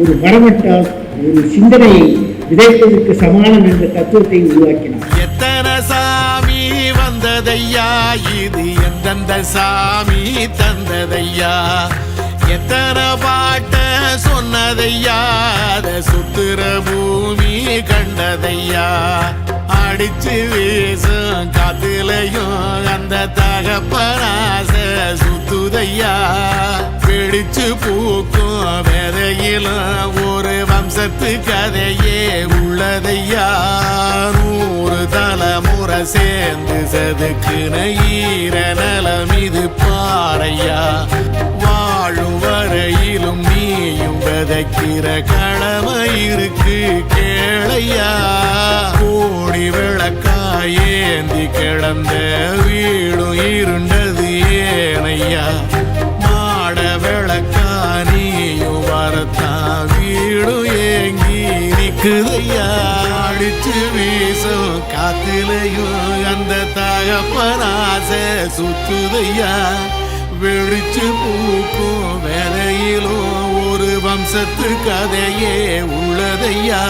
ஒரு மரமட்டால் ஒரு சிந்தனையை விதைப்பதற்கு சமானம் என்ற தத்துவத்தை உருவாக்கினார். எத்தனை சாமி வந்ததையா? இது எந்தெந்த சாமி தந்ததையா? எத்தனை பாட்ட சொன்னதையா? அத சுத்துற பூமி கண்டதையா? அடிச்சு வீசும் காத்துலையும் அந்த தகப்பராச சுத்துதையா? பிடிச்சு பூக்கும் வேதையா? ஒரு கதையே உள்ளதையா நூறு தலைமுறை சேர்ந்து செதுக்குன ஈர நலம் இது பாறையா? வாழும் வரையிலும் நீயும் விதைக்கிற கடமை இருக்கு கேளையா? கோடி விளக்காயேந்தி கிடந்த வீடும் நிக்குதையா அடிச்சு வீசும் காத்திலையும் அந்த தகப்பனாச சுத்துதையா? வெடிச்சு பூக்கும் வேலையிலும் ஒரு வம்சத்து கதையே உள்ளதையா?